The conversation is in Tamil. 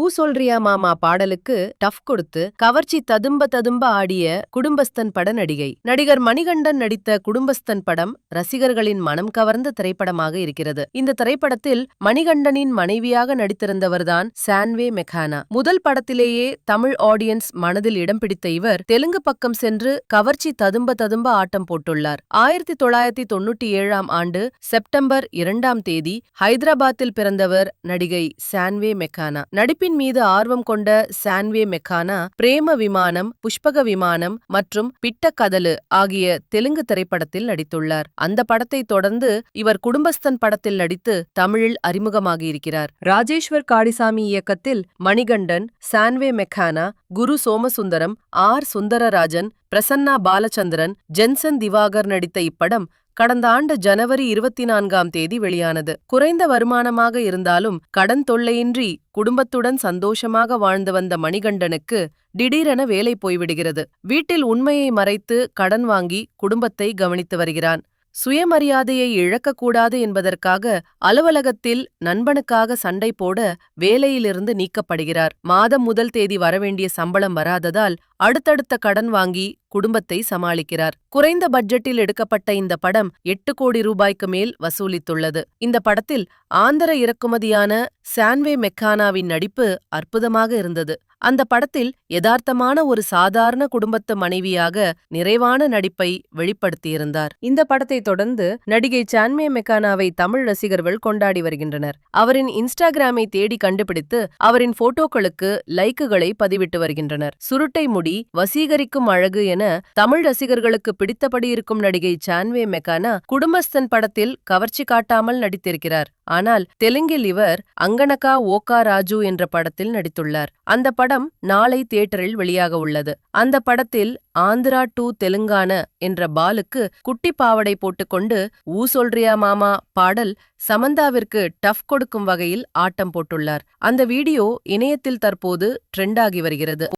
ஊ சொல்றியா மாமா பாடலுக்கு டஃப் கொடுத்து கவர்ச்சி ததும்ப ததும்ப ஆடிய குடும்பஸ்தன் பட நடிகை. நடிகர் மணிகண்டன் நடித்த குடும்பஸ்தன் படம் ரசிகர்களின் மனம் கவர்ந்த திரைப்படமாக இருக்கிறது. இந்த திரைப்படத்தில் மணிகண்டனின் மனைவியாக நடித்திருந்தவர்தான் சான்வே மெக்கானா. முதல் படத்திலேயே தமிழ் ஆடியன்ஸ் மனதில் இடம் பிடித்த இவர் தெலுங்கு பக்கம் சென்று கவர்ச்சி ததும்ப ததும்ப ஆட்டம் போட்டுள்ளார். ஆயிரத்தி தொள்ளாயிரத்தி தொன்னூற்றி ஏழாம் ஆண்டு செப்டம்பர் இரண்டாம் தேதி ஹைதராபாத்தில் பிறந்தவர் நடிகை சான்வே மெக்கானா. நடிப்பின் மீது ஆர்வம் கொண்ட சான்வே மெக்கானா பிரேம விமானம் புஷ்பக விமானம் மற்றும் பிட்டக்கதலு ஆகிய தெலுங்கு திரைப்படத்தில் நடித்துள்ளார். அந்த படத்தை தொடர்ந்து இவர் குடும்பஸ்தன் படத்தில் நடித்து தமிழில் அறிமுகமாகியிருக்கிறார் ராஜேஸ்வர் காடிசாமி இயக்கத்தில் மணிகண்டன் சான்வே மெக்கானா குரு சோமசுந்தரம் ஆர் சுந்தரராஜன் பிரசன்னா பாலச்சந்திரன் ஜென்சன் திவாகர் நடித்த இப்படம் கடந்த ஆண்டு ஜனவரி இருபத்தி நான்காம் தேதி வெளியானது. குறைந்த வருமானமாக இருந்தாலும் கடன் தொல்லையின்றி குடும்பத்துடன் சந்தோஷமாக வாழ்ந்து வந்த மணிகண்டனுக்கு திடீரென வேலை போய்விடுகிறது. வீட்டில் உண்மையை மறைத்து கடன் வாங்கி குடும்பத்தை கவனித்து வருகிறான். சுயமரியாதையை இழக்கக்கூடாது என்பதற்காக அலுவலகத்தில் நண்பனுக்காக சண்டை போட வேலையிலிருந்து நீக்கப்படுகிறார். மாதம் முதல் தேதி வரவேண்டிய சம்பளம் வராததால் அடுத்தடுத்த கடன் வாங்கி குடும்பத்தை சமாளிக்கிறார். குறைந்த பட்ஜெட்டில் எடுக்கப்பட்ட இந்த படம் எட்டு கோடி ரூபாய்க்கு மேல் வசூலித்துள்ளது. இந்த படத்தில் ஆந்திர இறக்குமதியான சான்வே மெக்கானாவின் நடிப்பு அற்புதமாக இருந்தது. அந்த படத்தில் யதார்த்தமான ஒரு சாதாரண குடும்பத்து மனைவியாக நிறைவான நடிப்பை வெளிப்படுத்தியிருந்தார். இந்த படத்தை தொடர்ந்து நடிகை சான்மே மெக்கானாவை தமிழ் ரசிகர்கள் கொண்டாடி வருகின்றனர். அவரின் இன்ஸ்டாகிராமை தேடி கண்டுபிடித்து அவரின் போட்டோக்களுக்கு லைக்குகளை பதிவிட்டு வருகின்றனர். சுருட்டை முடி வசீகரிக்கும் அழகு என தமிழ் ரசிகர்களுக்கு பிடித்தபடி இருக்கும் நடிகை சான்வே மெக்கானா குடும்பஸ்தன் படத்தில் கவர்ச்சி காட்டாமல் நடித்திருக்கிறார். ஆனால் தெலுங்கில் இவர் அங்கனகா ஓகா ராஜு என்ற படத்தில் நடித்துள்ளார். அந்த படம் நாளை தியேட்டரில் வெளியாக உள்ளது. அந்த படத்தில் ஆந்திரா டூ தெலுங்கான என்ற பாலுக்கு குட்டி பாவடை போட்டுக்கொண்டு ஊ சொல்றியா மாமா பாடல் சமந்தாவிற்கு டஃப் கொடுக்கும் வகையில் ஆட்டம் போட்டுள்ளார். அந்த வீடியோ இணையத்தில் தற்போது ட்ரெண்டாகி வருகிறது.